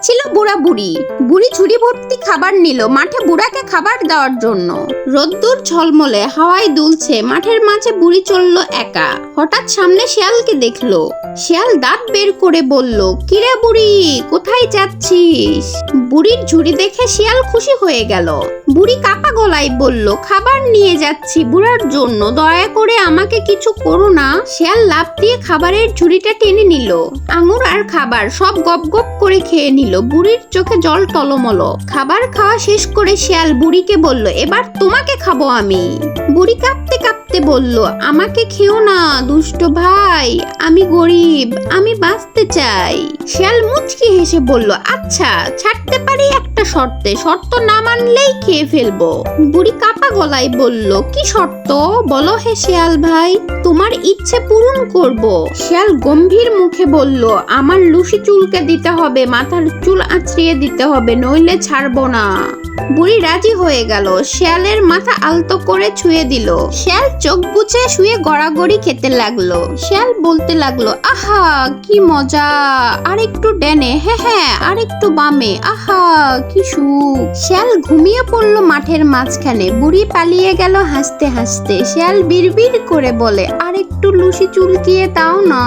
যাচ্ছিল বুড়া বুড়ি। বুড়ি ঝুড়ি ভর্তি খাবার নিল, মাঠে বুড়াকে খাবার দেওয়ার জন্য। রোদ্দুর ঝলমলে, হাওয়ায় দুলছে, মাঠের মাঝে বুড়ি চলল একা। হঠাৎ সামনে শিয়ালকে দেখল। শিয়াল দাঁত বের করে বলল, কিরে বুড়ি, কোথায় যাচ্ছিস? বুড়ির ঝুড়ি দেখে শিয়াল খুশি হয়ে গেল। বুড়ি কাপা গলায় বলল, খাবার নিয়ে যাচ্ছি বুড়ার জন্য, দয়া করে আমাকে কিছু করো না। শিয়াল লাফ দিয়ে খাবারের ঝুড়িটা টেনে নিল। আঙুর আর খাবার সব গপ গপ করে খেয়ে নিল। বুড়ির চোখে জল টলমলো। খাবার খাওয়া শেষ করে শিয়াল বুড়িকে বলল, এবার তোমাকে খাব আমি। বুড়ি কাঁপতে কাঁপতে বলল, আমাকে খেও না, দুষ্ট ভাই, আমি গরিব, আমি বাঁচতে চাই। শিয়াল মুচকি হেসে বলল আচ্ছা ছাড়তে পারি একটা শর্তে, শর্ত না মানলেই খেয়ে ফেলব। বুড়ি কাপা গলায় বলল, কি শর্ত? বলো হে শিয়াল ভাই, তোমার ইচ্ছে পূরণ করব। শিয়াল গম্ভীর মুখে বলল, আমার লুসি চুলকে দিতে হবে, মাথার চুল আঁচড়িয়ে দিতে হবে, নইলে ছাড়বো না। বুড়ি রাজি হয়ে গেল। শিয়ালের মাথা আলতো করে ছুঁয়ে দিল। শিয়াল চোখ বুঝে শুয়ে গড়াগড়ি খেতে লাগল। শিয়াল বলতে লাগল, আহা, কি মজা। আর একটু ডেনে হ্যাঁ হ্যাঁ আর একটু বামে। আহা, কি সুখ। শিয়াল ঘুমিয়ে পড়ল মাঠের মাঝখানে। বুড়ি পালিয়ে গেল হাসতে হাসতে। শিয়াল বিড়বিড় করে বলে, আর একটু লুসি চুলকিয়ে দাও না।